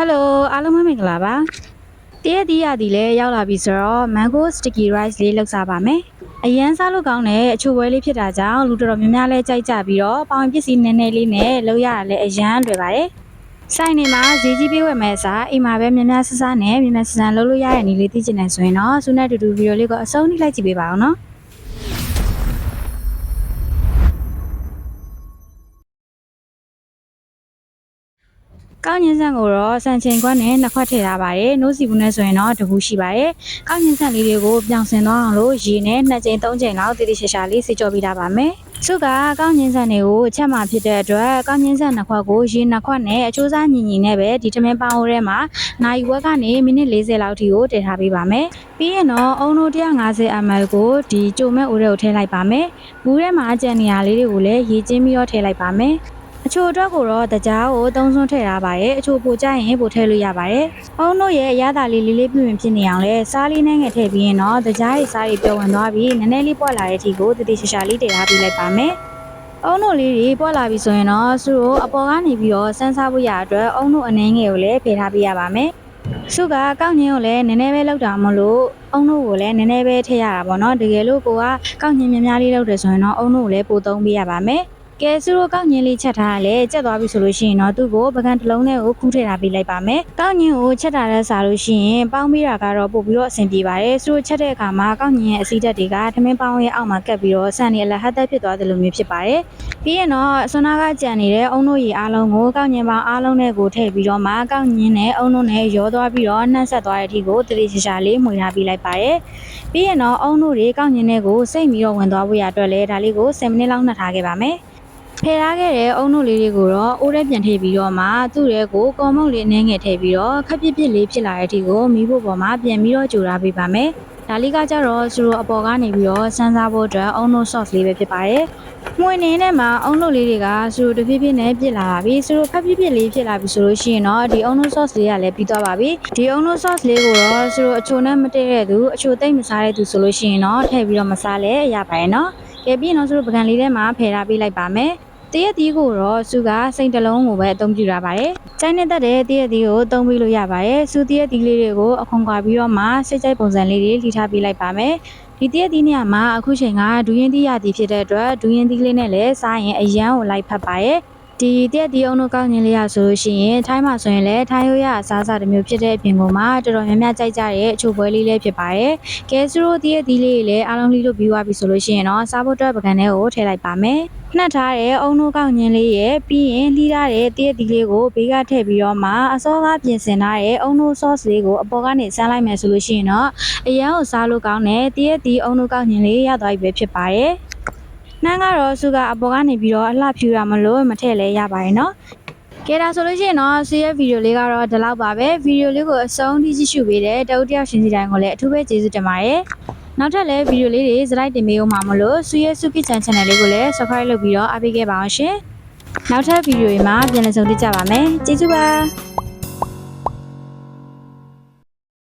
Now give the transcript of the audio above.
ဟယ်လိုအားလုံးပဲမင်္ဂလာပါတရက်တီးရသည်လည်းရောက်လာပြီဆိုတော့ mango sticky rice လေးလောက်စားပါမယ်အရန်စားလို့ကောင်းတဲ့အချိုပွဲလေးဖြစ်တာကြောင့်လူတော်တော်များများလဲကြိုက်ကြပြီးတော့ပေါင်ပစ္စည်းနည်းနည်းလေးနဲ့လောက်ရတာလည်းအရန်လွယ်ပါတယ်ဆိုင်နေမှာဈေးကြီးပေးဝယ်မယ်အစားအိမ်မှာပဲများများဆဆနဲ့များများဆဆလုပ်လို့ရတဲ့နည်းလေးသိချင်တယ်ဆိုရင်တော့ဆုနဲ့တူတူဗီဒီယိုလေးကိုအဆုံးထိလိုက်ကြည့်ပေးပါအောင်နော် ကောင်းညင်းဆန်ကိုတော့စံချိန်ခွက်နဲ့နှစ်ခွက်ထည့်ထားပါတယ်။နိုးစီဘူးနဲ့ဆိုရင်တော့တစ်ခုရှိပါတယ်။ကောင်းညင်းဆန်လေးတွေကိုပြောင်စင်သွားအောင်လို့ရေနဲ့နှစ်ချိန်သုံးချိန်လောက်တိတိကျကျလေးစေကြောပေးထားပါမယ်။သူကကောင်းညင်းဆန်တွေကိုချက်မှဖြစ်တဲ့အတွက်ကောင်းညင်းဆန်နှစ်ခွက်ကိုရေနှစ်ခွက်နဲ့အချိုးစားညီညီနဲ့ပဲဒီထမင်းပေါင်းအိုးထဲမှာနိုင်ဝက်ကနေမိနစ်40လောက်ထိကိုတည်ထားပေးပါမယ်။ပြီးရင်တော့အုံတို့ 150 ml ကိုဒီကြိုမဲ့အိုးထဲကိုထည့်လိုက်ပါမယ်။ဘူးထဲမှာကြံနေရလေးတွေကိုလည်းရေကျင်းပြီးတော့ထည့်လိုက်ပါမယ်။ အချိုအတွက်ကိုတော့တကြားကိုသုံးစွန်းထည့်ထားပါတယ်အချိုပိုကြရင်ပိုထည့်လို့ရပါတယ်။အုံတို့ရဲ့အရသာလေးလေးလေးပြင်ပြင်ဖြစ်နေအောင်လဲစားလေးနဲ့ငယ်ထည့်ပြီးရင်တော့တကြားရဲ့စားတွေပျော်ဝင်သွားပြီးနည်းနည်းလေးပွက်လာတဲ့အထိကိုတတိချာချာလေးတည်ထားပြီးလိုက်ပါမယ်။အုံတို့လေးတွေပွက်လာပြီဆိုရင်တော့သူတို့အပေါ်ကနေပြီးတော့စမ်းစားဖို့ရအတွက်အုံတို့အနေငယ်ကိုလည်းဖယ်ထားပေးရပါမယ်။စုကကောက်ညင်းကိုလည်းနည်းနည်းပဲလောက်တာမလို့အုံတို့ကိုလည်းနည်းနည်းပဲထည့်ရတာပေါ့နော်တကယ်လို့ကိုကကောက်ညင်းများများလေးလောက်တယ်ဆိုရင်တော့အုံတို့ကိုလည်းပိုသုံးပေးရပါမယ်။ ကဲသူတို့ကောက်ညင်းလေးချက်ထားရလဲချက်သွားပြီဆိုလို့ရှိရင်တော့သူ့ကိုပကံတစ်လုံးနဲ့ကိုခူးထည့်ထားပေးလိုက်ပါမယ်။ကောက်ညင်းကိုချက်တာနဲ့စားလို့ရှိရင်ပေါင်းပြီးတာကတော့ပို့ပြီးတော့အဆင်ပြေပါတယ်။သူတို့ချက်တဲ့အခါမှာကောက်ညင်းရဲ့အဆီဓာတ်တွေကထမင်းပေါင်းရဲ့အောက်မှာကပ်ပြီးတော့ဆန်နေအလဟတ်သက်ဖြစ်သွားတယ်လို့မျိုးဖြစ်ပါတယ်။ပြီးရင်တော့ဆွမ်းနာကကြံနေတဲ့အုံတို့ရေအားလုံးကိုကောက်ညင်းပေါင်းအားလုံးနဲ့ကိုထည့်ပြီးတော့မှကောက်ညင်းနဲ့အုံတို့နဲ့ရောသွားပြီးတော့နှက်ဆက်သွားတဲ့အထိကိုတတိချာချာလေးမှွေထားပေးလိုက်ပါတယ်။ပြီးရင်တော့အုံတို့တွေကောက်ညင်းနဲ့ကိုစိတ်ပြီးတော့ဝင်သွားဖို့ရအတွက်လဲဒါလေးကို10မိနစ်လောက်နှက်ထားခဲ့ပါမယ်။ ဖယ်ထားခဲ့တဲ့အုံနုလေးတွေကိုတော့အိုးထဲပြန်ထည့်ပြီးတော့မှသူ့ရဲ့ကိုကော်မုတ်လေးအနှဲငယ်ထည့်ပြီးတော့ခက်ပြစ်ပြစ်လေးဖြစ်လာတဲ့အထိကိုမီးဖို့ပေါ်မှာပြန်ပြီးတော့ကြိုထားပေးပါမယ်။ဒါလေးကကြတော့သူတို့အပေါ်ကနေပြီးတော့စမ်းစားဖို့အတွက်အုံနု sauce လေးပဲဖြစ်ပါတယ်။မှွေနေနဲ့မှာအုံနုလေးတွေကသူတို့တဖြည်းဖြည်းနဲ့ပြစ်လာပါပြီ။သူတို့ခက်ပြစ်ပြစ်လေးဖြစ်လာပြီဆိုလို့ရှိရင်တော့ဒီအုံနု sauce လေးကလည်းပြီးသွားပါပြီ။ဒီအုံနု sauce လေးကိုတော့သူတို့အချိုနဲ့မတည့်တဲ့သူအချိုသိမ့်မစားတဲ့သူဆိုလို့ရှိရင်တော့ထည့်ပြီးတော့မစားလဲရပါတယ်နော်။ကဲပြီးရင်တော့သူတို့ပကံလေးထဲမှာဖယ်ထားပေးလိုက်ပါမယ်။ တရက်သီးကိုတော့စုကစိတ်တစ်လုံးကိုပဲအသုံးပြုရပါတယ်။ကျိုင်းနဲ့တက်တဲ့တရက်သီးကိုသုံးပြီးလို့ရပါတယ်။စုတရက်သီးလေးတွေကိုအခွန်ခွာပြီးတော့မှစိတ်ကြိုက်ပုံစံလေးတွေလှီထားပေးလိုက်ပါမယ်။ဒီတရက်သီးနေရာမှာအခုချိန်ကဒူရင်သီးရသည်ဖြစ်တဲ့အတွက်ဒူရင်သီးလေးနဲ့လည်းစားရင်အရန်ကိုလိုက်ဖက်ပါရဲ့။ဒီတက်ဒီအောင်တို့ကောင်းညင်လေးရဆိုလို့ရှိရင်ထိုင်းမှာဆိုရင်လည်းထိုင်းရိုးရအစားအစာတစ်မျိုးဖြစ်တဲ့အပြင်ပေါ်မှာတော်တော်များများကြိုက်ကြတဲ့အချိုပွဲလေးလေးဖြစ်ပါတယ်။ကဲစရိုဒီရဲ့ဒီလေးလေးလည်းအားလုံးလေးလို့ပြီးသွားပြီဆိုလို့ရှိရင်တော့စားဖို့အတွက်ပကံထဲကိုထည့်လိုက်ပါမယ်။ နှက်ထားတဲ့အုံတို့ကောက်ညင်းလေးရဲ့ပြီးရင်လှီးထားတဲ့တရက်ဒီလေးကိုဘေးကထည့်ပြီးတော့မှအစောကပြင်ဆင်ထားတဲ့အုံတို့ sauce လေးကိုအပေါ်ကနေဆန်းလိုက်မယ်ဆိုလို့ရှိရင်တော့အရန်ကိုစားလို့ကောင်းတဲ့တရက်ဒီအုံတို့ကောက်ညင်းလေးရသွားပြီပဲဖြစ်ပါတယ်။နှမ်းကတော့စုကအပေါ်ကနေပြီးတော့အလှဖြူရမလို့မထည့်လဲရပါတယ်နော်။ကဲဒါဆိုလို့ရှိရင်တော့ဆီရဲ့ဗီဒီယိုလေးကတော့ဒီလောက်ပါပဲဗီဒီယိုလေးကိုအဆုံးထိကြည့်ရှုပေးတဲ့တအုပ်တယောက်ရှင်စီတိုင်းကိုလည်းအထူးပဲကျေးဇူးတင်ပါတယ်။ နောက်ထပ်လည်းဗီဒီယိုလေးတွေစလိုက်တင်ပေးအောင်မှာမလို့ဆီရဲ့စုကိချန် channel လေးကိုလည်း subscribe လုပ်ပြီးတော့အားပေးခဲ့ပါအောင်ရှင်။နောက်ထပ်ဗီဒီယိုတွေမှာပြန်လည်ဆုံတွေ့ကြပါမယ်။ကျေးဇူးပါ။